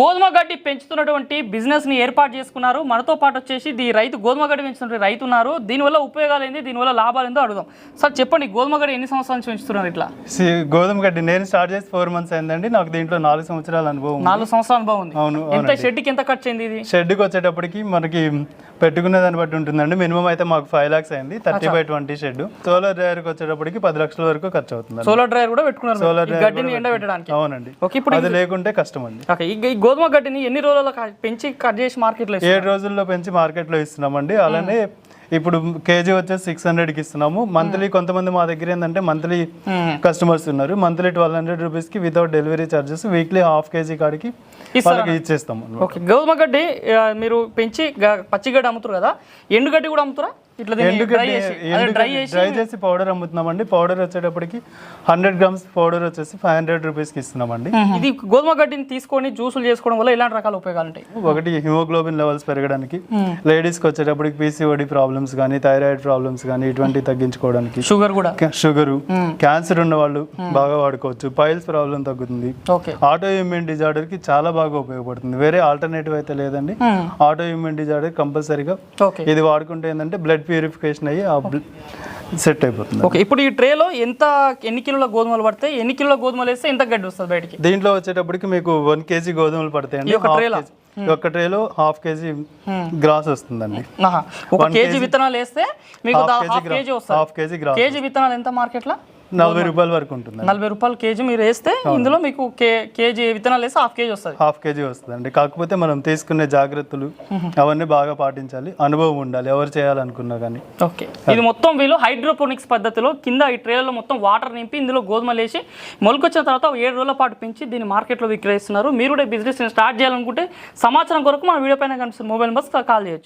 గోధుమ గడ్డి పెంచుతున్నటువంటి బిజినెస్ని ఏర్పాటు చేసుకున్నారు. మనతో పాటు వచ్చేసి ఈ రైతు గోధుమ గడ్డి పెంచుతున్న రైతు ఉన్నారు. దీనివల్ల ఉపయోగాలు ఏంది? దీనివల్ల లాభాలు ఏందో అడుగుదాం. సార్ చెప్పండి గోధుమ గడ్డి ఎన్ని సంవత్సరాల నుంచి పెంచుతున్నారు ఇట్లా? గోధుమ గడ్డి నేను స్టార్ట్ చేసి ఫోర్ మంత్స్ అయిందండి. నాకు దీంట్లో నాలుగు సంవత్సరాల అనుభవం. నాలుగు సంవత్సరాల అనుభవం ఉంది. అవును ఎంత షెడ్కి ఎంత ఖర్చు అయింది ఇది? షెడ్కి వచ్చేటప్పటికి మనకి పెట్టుకునే దాన్ని బట్టి ఉంటుందండి. మినిమం అయితే మాకు ఫైవ్ లాక్స్ అయింది. Thirty by twenty shed solar డ్రైవర్కి వచ్చేటప్పటికి పది లక్షల వరకు ఖర్చు అవుతుంది సోలార్ డ్రైవర్ కూడా పెట్టుకున్నారు. సోలార్ గడ్డిని ఎండ పెట్టడానికి అవునండి. ఓకే ఇప్పుడు అది లేకుంటే కష్టం అండి. ఓకే ఈ గోధుమ గడ్డిని ఎన్ని రోజుల్లో పెంచి కట్ చేసి మార్కెట్లో ఏడు రోజుల్లో పెంచి మార్కెట్లో ఇస్తున్నామండి. అలానే ఇప్పుడు కేజీ వచ్చేసి సిక్స్ హండ్రెడ్కి ఇస్తున్నాము. మంత్లీ కొంతమంది మా దగ్గర ఏంటంటే మంత్లీ కస్టమర్స్ ఉన్నారు. మంత్లీ ట్వెల్వ్ హండ్రెడ్ రూపీస్కి without delivery charges weekly half KG కాడికి వాళ్ళకి ఇచ్చేస్తాము ఓకే గోధుమ గడ్డి మీరు పెంచి గ- పచ్చి గడ్డి అమ్ముతారు కదా? ఎండు గడ్డి కూడా అమ్ముతారా? డ్రై ఎండుగడ్డి చేసి పౌడర్ అమ్ముతున్నామండి. పౌడర్ వచ్చేటప్పటికి హండ్రెడ్ గ్రామ్స్ పౌడర్ వచ్చేసి ఫైవ్ హండ్రెడ్ రూపీస్కి ఇస్తున్నామండి. ఇది గోధుమ గడ్డిని తీసుకొని జ్యూసులు చేసుకోవడం వల్ల ఇలాంటి రకాల ఉపయోగాలు ఉంటాయి? ఒకటి హిమోగ్లోబిన్ లెవెల్స్ పెరగడానికి. లేడీస్కి వచ్చేటప్పటికి పీసీఓడి ప్రాబ్లమ్స్ కానీ థైరాయిడ్ ప్రాబ్లమ్స్ కానీ ఇటువంటివి తగ్గించుకోవడానికి. షుగర్ కూడా. షుగరు క్యాన్సర్ ఉన్న వాళ్ళు బాగా వాడుకోవచ్చు. పైల్స్ ప్రాబ్లం తగ్గుతుంది. ఆటో ఇమ్యూన్ డిజార్డర్కి చాలా బాగా ఉపయోగపడుతుంది. వేరే ఆల్టర్నేటివ్ అయితే లేదండి. ఆటో ఇమ్యూన్ డిజార్డర్ కంపల్సరీగా ఇది వాడుకుంటే ఏంటంటే బ్లడ్ ప్యూరిఫికేషన్ అయ్యి ఆ సెట్ అయిపోతుంది. ఓకే ఇప్పుడు ఈ ట్రేలో ఎంత ఎన్ని కిలోల గోధుమలు పడతాయి? ఎన్ని కిలోల గోధుమలు వేస్తే ఎంత గడ్డి వస్తుంది బయటికి? దీంట్లో వచ్చేటప్పటికి మీకు వన్ కేజీ గోధుమలు పడతాయండి. హాఫ్ ట్రేలో? ఒక్క ట్రేలో హాఫ్ కేజీ గ్రాస్ వస్తుందండి. ఒక కేజీ విత్తనాలు వేస్తే మీకు హాఫ్ కేజీ వస్తుంది. హాఫ్ కేజీ గ్రాస్ కేజీ విత్తనాలు ఎంత మార్కెట్లో నలభై రూపాయల వరకు ఉంటుంది నలభై రూపాయలు కేజీ మీరు వేస్తే ఇందులో మీకు కే కేజీ విత్తనాలు వేస్తే హాఫ్ కేజీ వస్తుంది. హాఫ్ కేజీ వస్తుందండి. కాకపోతే మనం తీసుకునే జాగ్రత్తలు అవన్నీ బాగా పాటించాలి. అనుభవం ఉండాలి. ఎవరు చేయాలనుకున్నా కానీ ఓకే. ఇది మొత్తం వీళ్ళు హైడ్రోపోనిక్స్ పద్ధతిలో కింద ఈ ట్రేలలో మొత్తం వాటర్ నింపి ఇందులో గోధుమలు వేసి మొలకొచ్చిన తర్వాత ఏడు రోజుల పాటు పెంచి దీన్ని మార్కెట్లో విక్రయిస్తున్నారు. మీరు కూడా బిజినెస్ స్టార్ట్ చేయాలనుకుంటే సమాచారం కొరకు మన వీడియో పైన కనిపిస్తున్న మొబైల్ నెంబర్స్ కాల్ చేయొచ్చు.